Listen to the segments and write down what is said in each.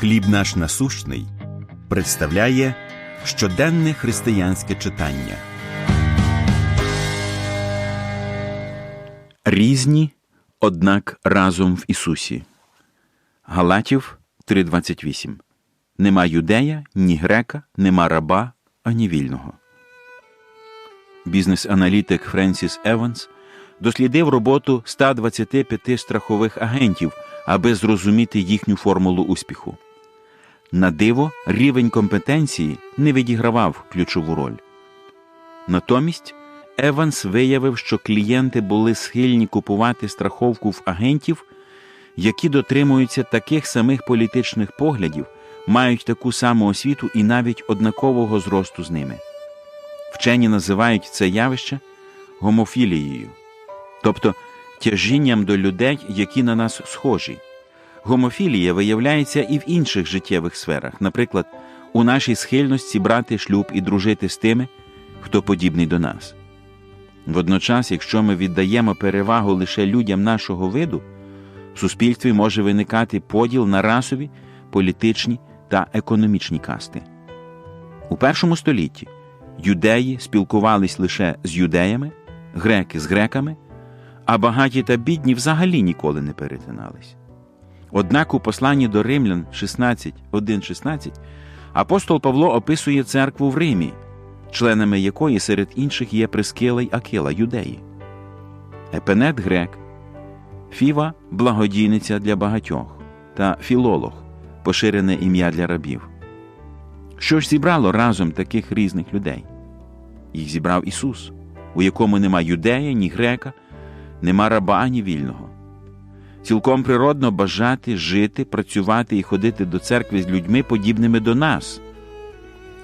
Хліб наш насущний представляє щоденне християнське читання. Різні, однак разом в Ісусі. Галатів 3:28. Нема юдея, ні грека, нема раба, ані вільного. Бізнес-аналітик Френсіс Еванс дослідив роботу 125 страхових агентів, аби зрозуміти їхню формулу успіху. На диво, рівень компетенції не відігравав ключову роль. Натомість Еванс виявив, що клієнти були схильні купувати страховку в агентів, які дотримуються таких самих політичних поглядів, мають таку саму освіту і навіть однакового зросту з ними. Вчені називають це явище гомофілією, тобто тяжінням до людей, які на нас схожі. Гомофілія виявляється і в інших життєвих сферах, наприклад, у нашій схильності брати шлюб і дружити з тими, хто подібний до нас. Водночас, якщо ми віддаємо перевагу лише людям нашого виду, в суспільстві може виникати поділ на расові, політичні та економічні касти. У першому столітті юдеї спілкувались лише з юдеями, греки з греками, а багаті та бідні взагалі ніколи не перетинались. Однак у посланні до Римлян 16.1.16 апостол Павло описує церкву в Римі, членами якої серед інших є Прискила й Акила юдеї, Епенет грек, Фіва благодійниця для багатьох та філолог, поширене ім'я для рабів. Що ж зібрало разом таких різних людей? Їх зібрав Ісус, у якому нема юдея, ні грека, нема раба, ані вільного. Цілком природно бажати жити, працювати і ходити до церкви з людьми, подібними до нас.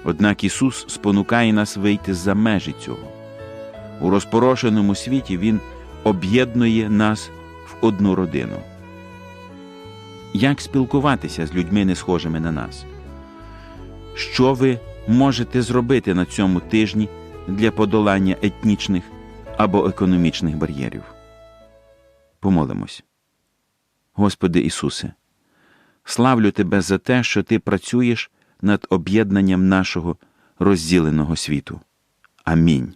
Однак Ісус спонукає нас вийти за межі цього. У розпорошеному світі Він об'єднує нас в одну родину. Як спілкуватися з людьми, не схожими на нас? Що ви можете зробити на цьому тижні для подолання етнічних або економічних бар'єрів? Помолимось. Господи Ісусе, славлю Тебе за те, що Ти працюєш над об'єднанням нашого розділеного світу. Амінь.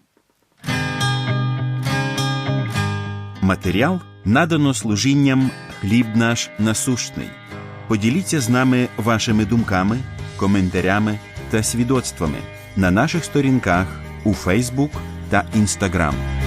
Матеріал надано служінням хліб наш насущний. Поділіться з нами вашими думками, коментарями та свідоцтвами на наших сторінках у Фейсбук та Інстаграм.